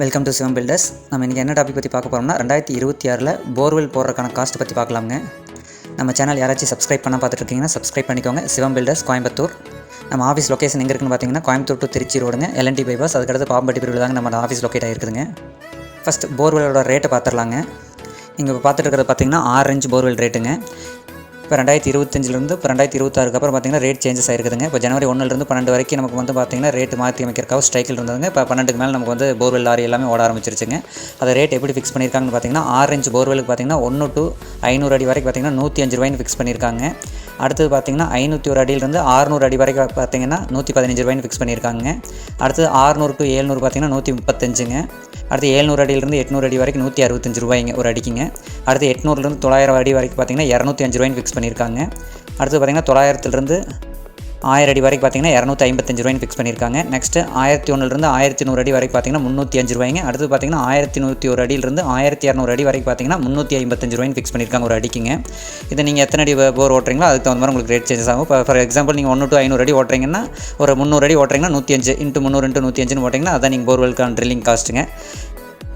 Welcome to Sivam filters நம்ம இன்றைக்கி என்ன டாபிக் பற்றி பார்க்க போகிறோம்னா ரெண்டாயிரத்தி இருபத்தி ஆறில் போர்வெல் போடுறதுக்கான காஸ்ட் பற்றி பார்க்கலாங்க நம்ம சேனல் யாராச்சும் சப்ஸ்கிரைப் பண்ண பார்த்துட்ருக்கீங்கன்னா சப்ஸ்கிரைப் பண்ணிக்கோங்க. சிவம் பில்டர்ஸ் கோயம்புத்தூர். நம்ம ஆஃபீஸ் லொக்கேஷன் எங்கே இருக்குன்னு பார்த்தீங்கன்னா கோயம்புத்தூர் டு திருச்சி ரோடுங்க எல்என்டி பைபாஸ் அதுக்கடுத்து பாம்பட்டி பிரிவில் தாங்க நம்ம ஆஃபீஸ் லொக்கேட் ஆகிருக்குதுங்க. ஃபஸ்ட் போர்வெலோட ரேட்டை பார்த்துடலாங்க. இங்கே பார்த்துட்டு இருக்கிறது பார்த்தீங்கன்னா ஆறு இன்ச் போர்வெல் ரேட்டுங்க இப்போ ரெண்டாயிரத்தி இருபத்தஞ்சிலிருந்து இப்போ ரெண்டாயிரத்தி இருபத்தாறுக்கு அப்புறம் பார்த்தீங்கன்னா ரேட் சேஞ்சஸ் ஆயிருக்குதுங்க. இப்போ ஜனவரி ஒன்றுலேருந்து பன்னெண்டு வரைக்கும் நமக்கு வந்து பார்த்தீங்கன்னா ரேட் மாற்றி அமைக்கிறக்காக ஸ்ட்ரைக்கில் இருந்ததுங்க. இப்போ பன்னெண்டுக்கு மேலே நமக்கு வந்து போர்வெல் லாரி எல்லாமே ஓட ஆரம்பிச்சிருச்சுங்க. அதை ரேட் எப்படி ஃபிக்ஸ் பண்ணியிருக்காங்கன்னு பார்த்தீங்கன்னா ஆறு இன்ச் போர்வெலுக்கு பார்த்திங்கன்னா ஒன்று டு ஐநூறு அடி வரைக்கும் பார்த்தீங்கன்னா நூற்றி அஞ்சு ரூபாய்னு ஃபிக்ஸ் பண்ணியிருக்காங்க. அடுத்தது பார்த்தீங்கன்னா ஐநூற்றி ஒரு அடியிலிருந்து ஆறுநூறு அடி வரைக்கும் பார்த்தீங்கன்னா நூற்றி பதினஞ்சு ரூபாய்னு ஃபிக்ஸ் பண்ணியிருக்காங்க. அடுத்தது ஆறுநூறு டு ஏழ்நூறு பார்த்தீங்கன்னா நூற்றி முப்பத்தஞ்சுங்க. அடுத்து ஏழ்நூறு அடியிலிருந்து எட்நூறு அடி வரைக்கும் நூற்றி அறுபத்தஞ்சு ரூபாய்ங்க ஒரு அடிக்குங்க. அடுத்து எட்நூறுலேருந்து தொள்ளாயிரம் அடி வரைக்கும் பார்த்தீங்கன்னா இரநூத்தி அஞ்சு ரூபாய்னு ஃபிக்ஸ் பண்ணியிருக்காங்க. அடுத்து பார்த்தீங்கன்னா தொள்ளாயிரத்துலேருந்து ஆயிரம் அடி வரைக்கும் பார்த்தீங்கன்னா இரநூத்தி ஐம்பத்தஞ்சு ரூபாய்னு ஃபிக்ஸ் பண்ணியிருக்காங்க. நெக்ஸ்ட்டு ஆயிரத்தி ஒன்றுலேருந்து ஆயிரத்தி நூறு அடி வரைக்கும் பார்த்தீங்கன்னா முந்நூற்றி அஞ்சு ரூபாய்ங்க. அடுத்து பார்த்தீங்கன்னா ஆயிரத்தி நூற்றி ஒரு அடியிலிருந்து ஆயிரத்தி இரநூறு அடி வரைக்கும் பார்த்தீங்கன்னா முந்நூற்றி ஐம்பத்தஞ்சு ரூபாய்னு ஃபிக்ஸ் பண்ணியிருக்காங்க ஒரு அடிக்குங்க. இதை நீங்கள் எத்தனை அடி போர் ஓட்டுறீங்களோ அதுக்கு தகுந்த மாதிரி உங்களுக்கு ரேட் சேஞ்சஸ் ஆகும். இப்போ ஃபார் எக்ஸாம்பிள் நீங்கள் ஒன்று டு ஐநூறு அடி ஓட்டுறீங்கன்னா ஒரு முந்நூறு அடி ஓட்டுறீங்கன்னா நூற்றி அஞ்சு இன்ட்டு முந்நூறு இன்ட்டு நூற்றி அஞ்சுன்னு ஓட்டிங்கன்னா அதான் நீங்கள் போர்வெல்க்கான ட்ரில்லிங் காஸ்ட்டுங்க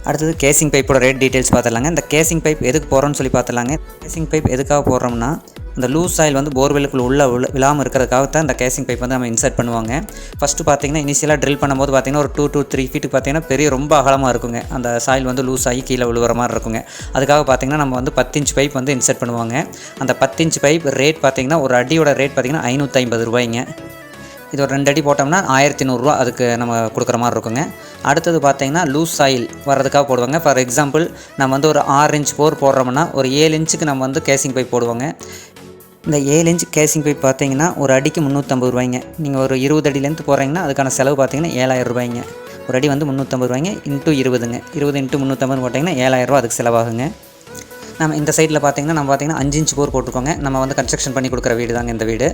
அடுத்தது கேசிங் பைப்போட ரேட் டீட்டெயில்ஸ் பார்த்துடலாங்க. இந்த கேசிங் பைப் எதுக்கு போகிறோம்னு சொல்லி பார்த்துலாங்க கேசிங் பைப் எதுக்காக போடுறோம்னா அந்த லூஸ் ஆயில் வந்து போர்வெலுக்குள்ள உள்ள உள்ள விழாமல் இருக்கிறதுக்காக தான் இந்த கேசிங் பைப் வந்து நம்ம இன்சர்ட் பண்ணுவாங்க. ஃபஸ்ட்டு பார்த்தீங்கன்னா இனிஷியலாக ட்ரில் பண்ணும்போது பார்த்தீங்கன்னா ஒரு டூ டூ த்ரீ ஃபீட்டு பார்த்தீங்கன்னா பெரிய ரொம்ப அகலமாக இருக்குங்க. அந்த சாயில் வந்து லூஸ் ஆகி கீழே விழுவுற மாதிரி இருக்குங்க. அதுக்காக பார்த்தீங்கன்னா நம்ம வந்து பத்து இன்ச் பைப் வந்து இன்சர்ட் பண்ணுவாங்க. அந்த பத்து இன்ச் பைப் ரேட் பார்த்திங்கன்னா ஒரு அடியோட ரேட் பார்த்தீங்கன்னா ஐநூற்றி ஐம்பது ரூபாய்ங்க. இது ஒரு ரெண்டு அடி போட்டோம்னா ஆயிரத்தி நூறுரூவா அதுக்கு நம்ம கொடுக்குற மாதிரி இருக்குங்க. அடுத்தது பார்த்தீங்கன்னா லூஸ் ஆயில் வர்றதுக்காக போடுவாங்க. ஃபார் எக்ஸாம்பிள் நம்ம வந்து ஒரு ஆறு இன்ச் போர் போடுறோம்னா ஒரு ஏழு இன்ச்சுக்கு நம்ம வந்து கேசிங் பைப் போடுவாங்க. இந்த ஏழு இன்ச் கேசிங் பைப் பார்த்தீங்கன்னா ஒரு அடிக்கு முந்நூற்றம்பது ரூபாய்ங்க. நீங்கள் ஒரு இருபது அடியிலேருந்து போகிறீங்கன்னா அதுக்கான செலவு பார்த்தீங்கன்னா ஏழாயிரம் ரூபாய்ங்க. ஒரு அடி வந்து முந்நூற்றம்பது ரூபாய்ங்க இன்ட்டு இருபதுங்க. இருபது இன்ட்டு முந்நூற்றம்பது போட்டிங்கன்னா ஏழாயிரம் ரூபா அதுக்கு செலவாகுங்க. நம்ம இந்த சைடில் பார்த்தீங்கன்னா நம்ம பார்த்தீங்கன்னா அஞ்சு இன்ச் போர் போட்டிருக்கோங்க. நம்ம வந்து கன்ஸ்ட்ரக்ஷன் பண்ணி கொடுக்குற வீடு தாங்க இந்த வீடு.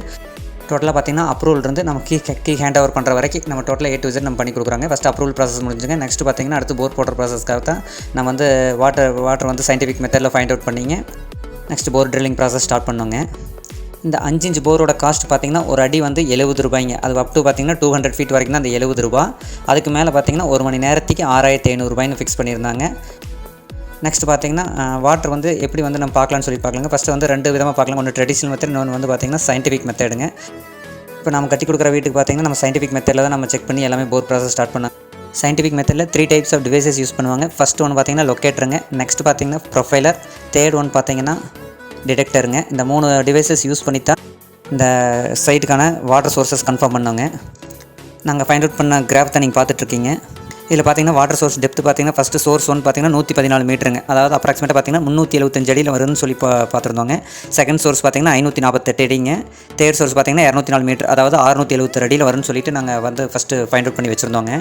டோட்டலாக பார்த்தீங்கன்னா அப்ரூவல் இருந்து நம்ம கீ கீ ஹேண்ட் ஓவர் பண்ணுற வரைக்கும் நம்ம டோட்டலாக ஏ டு விசிட் நம்ம பண்ணி கொடுக்குறாங்க. ஃபஸ்ட் அப்ரூவல் ப்ராசஸ் முடிஞ்சுங்க. நெக்ஸ்ட் பார்த்தீங்கன்னா அடுத்து போர் போடுற ப்ராசஸ்க்காக தான் நம்ம வந்து வாட்டர் வாட்டர் வந்து சயின்டிஃபிக் மெத்தடில் ஃபைண்ட் அவுட் பண்ணிங்க. Next bore drilling process start பண்ணுங்க. இந்த அஞ்சு இன்ச் போரோட காஸ்ட் பார்த்தீங்கன்னா ஒரு அடி வந்து எழுபது ரூபாய்ங்க. அது அப் டு பார்த்தீங்கன்னா டூ ஹண்ட்ரட் ஃபீட் வரைக்கும் தான் அந்த எழுபது ரூபா. அதுக்கு மேலே பார்த்தீங்கன்னா ஒரு மணி நேரத்துக்கு ஆறாயிரத்தி ஐநூறுரூபாய்னு ஃபிக்ஸ் பண்ணியிருந்தாங்க. நெக்ஸ்ட் பார்த்தீங்கன்னா வாட்டர் வந்து எப்படி வந்து நம்ம பார்க்கலாம்னு சொல்லி பார்க்கலாங்க. ஃபஸ்ட்டு வந்து ரெண்டு விதமாக பார்க்கலாம். ஒன்று ட்ரெடிஷனல் மெத்தட் இன்னொன்று வந்து பார்த்தீங்கன்னா சயின்டிஃபிக் மெத்தடுங்க இப்போ நம்ம கட்டி கொடுக்குற வீட்டுக்கு பார்த்தீங்கன்னா நம்ம சயின்டிஃபிக் மெத்தடில் தான் நம்ம செக் பண்ணி எல்லாமே போர் ப்ராசஸ் ஸ்டார்ட் பண்ணோம் சயின்டிஃபிக் மெத்தடில் three types of devices use பண்ணுவாங்க. ஃபஸ்ட் ஒன்று பார்த்தீங்கன்னா லொக்கேட்டருங்க நெக்ஸ்ட் பார்த்தீங்கன்னா ப்ரொஃபைலர் தேர்ட் ஒன் பார்த்தீங்கன்னா டிடெக்டருங்க இந்த மூணு டிவைசஸ் யூஸ் பண்ணி தான் இந்த சைட்டுக்கான வாட்டர் சோர்சஸ் கன்ஃபார்ம் பண்ணோங்க நாங்கள் ஃபைண்ட் அவுட் பண்ண கிராஃப் தான் நீங்கள் பார்த்துட்ருக்கீங்க இதில் பார்த்தீங்கன்னா வாட்டர் சோர்ஸ் டெப்த் பார்த்தீங்கன்னா ஃபஸ்ட்டு சோர்ஸ் ஒன் பார்த்தீங்கன்னா நூற்றி பதினாலு மீட்டருங்க அதாவது அப்ராக்சிமேட்டாக பார்த்தீங்கன்னா முந்நூற்றி எழுபத்தஞ்சு அடியில் வருதுன்னு சொல்லி பா பார்த்துருந்தோங்க. செகண்ட் சோர்ஸ் பார்த்தீங்கன்னா ஐநூற்றி நாற்பத்தெட்டு அடிங்க. தேர்ட் சோர்ஸ் பார்த்தீங்கன்னா இரநூத்தி நாலு மீட்டர் அதாவது அறுநூற்றி எழுபத்தொரு அடியில் வரும்னு சொல்லிட்டு நாங்கள் வந்து ஃபஸ்ட்டு ஃபைண்ட் அவுட் பண்ணி வச்சுருந்தோங்க.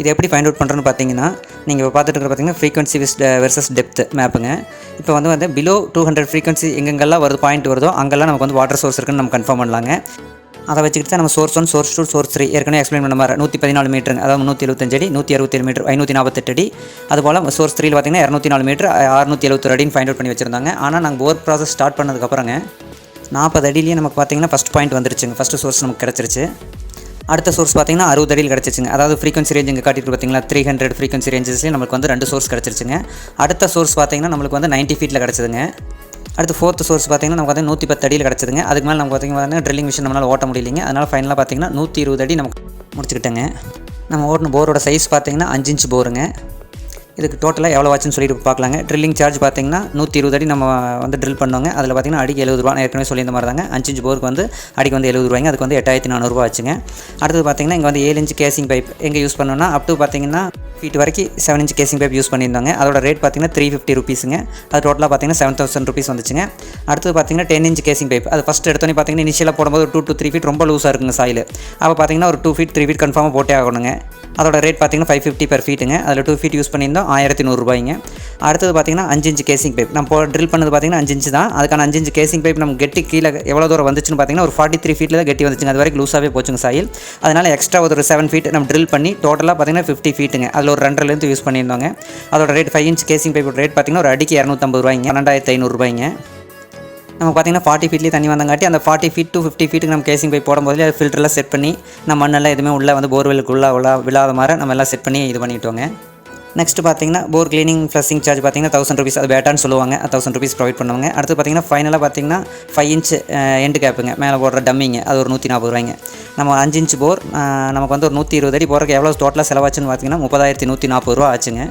இது எப்படி ஃபைண்ட் அவுட் பண்ணுறோன்னு பார்த்தீங்கன்னா நீங்கள் இப்போ பார்த்துட்டு இருக்கிற பார்த்தீங்கன்னா ஃப்ரீக்வன்சி விஸ் வெர்சஸ் டெப்த் மேப்புங்க இப்போ வந்து வந்து பிலோ டூ ஹண்ட்ரட் ஃப்ரீக்வன்சி எங்கெங்கெல்லாம் வருது பாயிண்ட் வருதோ அங்கெல்லாம் நமக்கு வந்து வாட்டர் சோர்ஸ் இருக்குன்னு நம்ம கன்ஃபார்ம் பண்ணலாங்க. அதை வச்சுக்கிட்டு தான் நம்ம source one source two source three ஏற்கனவே எக்ஸ்பிளைன் பண்ண மாதிரி நூற்றி பதினாலு மீட்டருங்க அதாவது நூற்றி எழுபத்தஞ்சு அடி நூற்றி அறுபத்தேழு மீட்டர் ஐநூற்றி நாற்பத்தெட்டு அடி. அதுபோல் சோர்ஸ் த்ரீல பார்த்தீங்கன்னா இரநூத்தி நாலு மீட்டர் அறுநூற்றி எழுபத்தொரு அடின்னு ஃபைண்ட் அவுட் பண்ணி வச்சுருந்தாங்க. ஆனால் நாங்கள் போர் ப்ராசஸ் ஸ்டார்ட் பண்ணதுக்கப்புறங்க நாற்பது அடியிலேயே நமக்கு பார்த்தீங்கன்னா ஃபஸ்ட் பாயிண்ட் வந்துருச்சுங்க. ஃபஸ்ட்டு சோர்ஸ் நமக்கு கிடச்சிருச்சு. அடுத்த சோர்ஸ் பார்த்தீங்கன்னா அறுபது அடியில் கிடச்சிச்சுங்க. அதாவது ஃப்ரீக்வன்சி ரேஞ்ச் இங்கே காட்டிட்டு பார்த்தீங்களா த்ரீ ஹண்ட்ரட் ஃப்ரீக்வன்சி ரேஞ்சஸ்லேயே நமக்கு வந்து ரெண்டு சோர்ஸ் கிடச்சிருச்சுங்க. அடுத்த சோர்ஸ் பார்த்தீங்கன்னா நம்மளுக்கு வந்து நைன்ட்டி ஃபீட்டில் கிடச்சிதுங்க. அடுத்து ஃபோர்த் சோர்ஸ் பார்த்தீங்கன்னா நமக்கு வந்து நூற்றி பத்து அடியில் கிடச்சிதுங்க. அதுக்கு மேலே நமக்கு பார்த்தீங்கன்னா ட்ரில்லிங் மிஷின் நம்மளால் ஓட்ட முடியலைங்க. அதனால் ஃபைனலாக பார்த்திங்கன்னா நூற்றி இருபது அடி நமக்கு முடிச்சுக்கிட்டேங்க. நம்ம ஓட்டின போரோட சைஸ் பார்த்தீங்கன்னா அஞ்சு இன்ச்சு போருங்க இதுக்கு டோட்டலாக எவ்வளோ ஆச்சுன்னு சொல்லிட்டு பார்க்கலாங்க. ட்ரில்லிங் சார்ஜ் பார்த்தீங்கன்னா நூற்றி இருபது அடி நம்ம வந்து ட்ரில் பண்ணுவாங்க அதில் பார்த்தீங்கன்னா அடிக்கு எழுபது ரூபா நான் ஏற்கனவே சொல்லியிருந்த மாதிரி தாங்க அஞ்சு இஞ்சு போருக்கு வந்து அடிக்கு வந்து எழுபது ரூபாய்ங்க. அதுக்கு வந்து எட்டாயிரத்தி நானூறுரூவா ஆச்சுங்க. அடுத்தது பார்த்தீங்கன்னா இங்கே வந்து ஏழு இன்ச் கேசிங் பைப் எங்கே யூஸ் பண்ணோன்னா அப் டு பார்த்தீங்கன்னா ஃபீட் வரைக்கும் seven inch casing pipe use பண்ணியிருந்தாங்க. அதோட ரேட் பார்த்தீங்கன்னா த்ரீ ஃபிஃப்டி ருபீஸுங்க அது டோட்டலாக பார்த்தீங்கன்னா செவன் தௌசண்ட் ருபீஸ் வந்துச்சுங்க. அடுத்தது பார்த்தீங்கன்னா டென் இன்ச் கேசிங் பைப் அது ஃபஸ்ட் எடுத்தோன்னே பார்த்தீங்கன்னா இனிஷியலாக போடும்போது டூ டூ த்ரீ ஃபீட் ரொம்ப லூஸாக இருக்குங்க சாயில். அப்போ பார்த்தீங்கன்னா ஒரு டூ ஃபீட் த்ரீ ஃபீட் கன்ஃபார்மாக போட்டே ஆகணுங்க. அதோட ரேட் பார்த்தீங்கன்னா ஃபைவ் ஃபிஃப்டி பர் ஃபீட்டுங்க அதில் டூ ஃபீட் யூஸ் பண்ணியிருந்தோம் ஆயிரத்தி நூறுரூபாய்ங்க அடுத்தது பார்த்தீங்கன்னா அஞ்சு இன்ச் கேசிங் பைப் நம்ம ட்ரில் பண்ணது பார்த்தீங்கன்னா அஞ்சு இன்ச் தான். அதுக்கான அஞ்சு இன்ச் கேசிங் பைப் நம்ம கெட்டி கீழே எவ்வளோ தூரம் வந்துச்சுன்னு பார்த்தீங்கன்னா ஒரு ஃபார்ட்டி த்ரீ ஃபீட்டில் தான் கெட்டி வந்துச்சுங்க. அது வரைக்கும் லூஸாகவே போச்சுங்க சாயில். அதனால் எக்ஸ்ட்ரா ஒரு செவன் ஃபீட் நம்ம ட்ரில் பண்ணி டோட்டலாக பார்த்தீங்கன்னா ஃபிஃப்டி ஃபீட்டுங்க அதில் ஒரு ரெண்டரைலேருந்து யூஸ் பண்ணியிருந்தோங்க. அதோட ரேட் ஃபைவ் இன்ச் கேசிங் பைப்போட ரேட் பார்த்தீங்கன்னா ஒரு அடிக்கு இரநூத்தம்பது ரூபாய்ங்க. பன்னெண்டாயிரத்து ஐநூறுரூபாய்ங்க நம்ம பார்த்தீங்கன்னா ஃபார்ட்டி ஃபீட்லேயே தண்ணி வந்தங்காட்டி அந்த ஃபார்ட்டி ஃபீட் டு ஃபிஃப்டி ஃபீட்டுக்கு நம்ம கேசிங் போய் போடும்போது அது ஃபில்டர்லாம் செட் பண்ணி நம்ம மண்ணெல்லாம் எதுவுமே உள்ளே வந்து போர்வெலுக்குள்ளே உள்ள விழாத மாதிரி நம்ம எல்லாம் செட் பண்ணி இது பண்ணிட்டோங்க. நெக்ஸ்ட் பார்த்தீங்கன்னா போர் க்ளீனிங் ஃப்ளஷிங் சார்ஜ் பார்த்தீங்கன்னா தௌசண்ட் ருபீஸ் அது பேட்டான்னு சொல்லுவாங்க. தௌசண்ட் ருபீஸ் ப்ரொவைட் பண்ணுவாங்க. அடுத்து பார்த்தீங்கன்னா ஃபைனலாக பார்த்தீங்கன்னா ஃபைவ் இன்ச் எண்டு கேப்புங்க மேலே போடுற டம்மிங்க அது ஒரு நூற்றி நாற்பது ரூபாய்ங்க. நம்ம அஞ்சு இன்ச் போர் நமக்கு வந்து ஒரு நூற்றி இருபது அடி போகிறக்கு எவ்வளோ டோட்டலாக செலவாச்சுன்னு பார்த்தீங்கன்னா முப்பதாயிரத்தி நூற்றி நாற்பது ரூபா ஆச்சுங்க.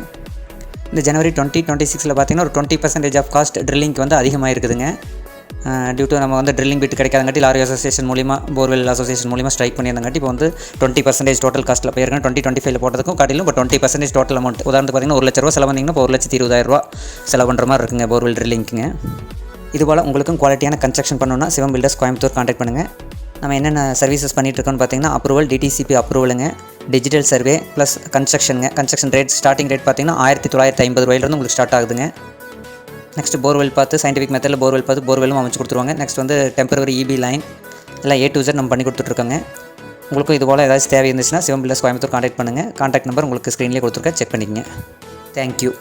இந்த ஜனவரி டுவெண்ட்டி டுவெண்ட்டி சிக்ஸில் பார்த்தீங்கன்னா ஒரு டுவெண்ட்டி பர்சன்டேஜ் ஆஃப் காஸ்ட் ட்ரில்லிங்க்கு வந்து அதிகமாக இருக்குதுங்க டியூ டு நம்ம வந்து ட்ரில்லிங் பிட் கிடைக்காதங்காட்டி லாரி அசோசியேஷன் மூலிமா போர்வெல் அசோசியேஷன் மூலிமா ஸ்ட்ரைக் பண்ணியிருந்தங்காட்டி இப்போ வந்து டுவெண்ட்டி பர்சன்டேஜ் டோட்டல் காஸ்ட்டில் போயிருக்கேன். டுவெண்ட்டி டுவெண்ட்டி ஃபைவ் போட்டதுக்கும் காட்டிலும் இப்போ டுவெண்ட்டி பர்சன்டேஜ் டோட்டல் அமௌண்ட் உதாரணத்துக்கு பார்த்தீங்கன்னா ஒரு லட்ச ரூபா செலவு வந்தீங்கன்னா இப்போ ஒரு லட்சத்தி இருபதாயிரரூவா செலவு பண்ணுற மாதிரி இருக்குங்க போர்வெல் ட்ரில்லிங்க்குங்க இதுபோல் உங்களுக்கும் குவாலிட்டியான கன்ஸ்ட்ரக்ஷன் பண்ணணும்னா சிவம் பில்டர்ஸ் கோயம்புத்தூர் காண்டாக்ட் பண்ணுங்கள் நம்ம என்னென்ன சர்வீசஸ் பண்ணிட்டுருக்கோன்னு பார்த்தீங்கன்னா அப்ரூவல் டிடிசிபி அப்ரூவலுங்க டிஜிட்டல் சர்வே ப்ளஸ் கன்ஸ்ட்ரக்ஷனுங்க கன்ஸ்ட்ரக்ஷன் ரேட் ஸ்டார்டிங் ரேட் பார்த்தீங்கன்னா ஆயிரத்தி தொள்ளாயிரத்தி ஐம்பது ரூபாயிலிருந்து உங்களுக்கு ஸ்டார்ட் ஆகுதுங்க. நெக்ஸ்ட் போர்வெல் பார்த்து சயின்டிஃபிக் மெத்தடில் போர்வெல் பார்த்து போர்வெல்லும் அமைச்சு கொடுத்துருவாங்க. நெக்ஸ்ட் வந்து டெம்பரவரி இபி லைன் எல்லாம் ஏ டு ஜெட் நம்ம பண்ணி கொடுத்துட்ருக்கோங்க. உங்களுக்கும் இது போல் ஏதாச்சும் தேவை இருந்துச்சுன்னா சிவம் பில்லர்ஸ் கோயம்புத்தூர் கான்டாக்ட் பண்ணுங்கள் கான்டாக்ட் நம்பர் உங்களுக்கு ஸ்க்ரீன்லேயே கொடுத்துருக்கேன். செக் பண்ணிக்கங்க. தேங்க்யூ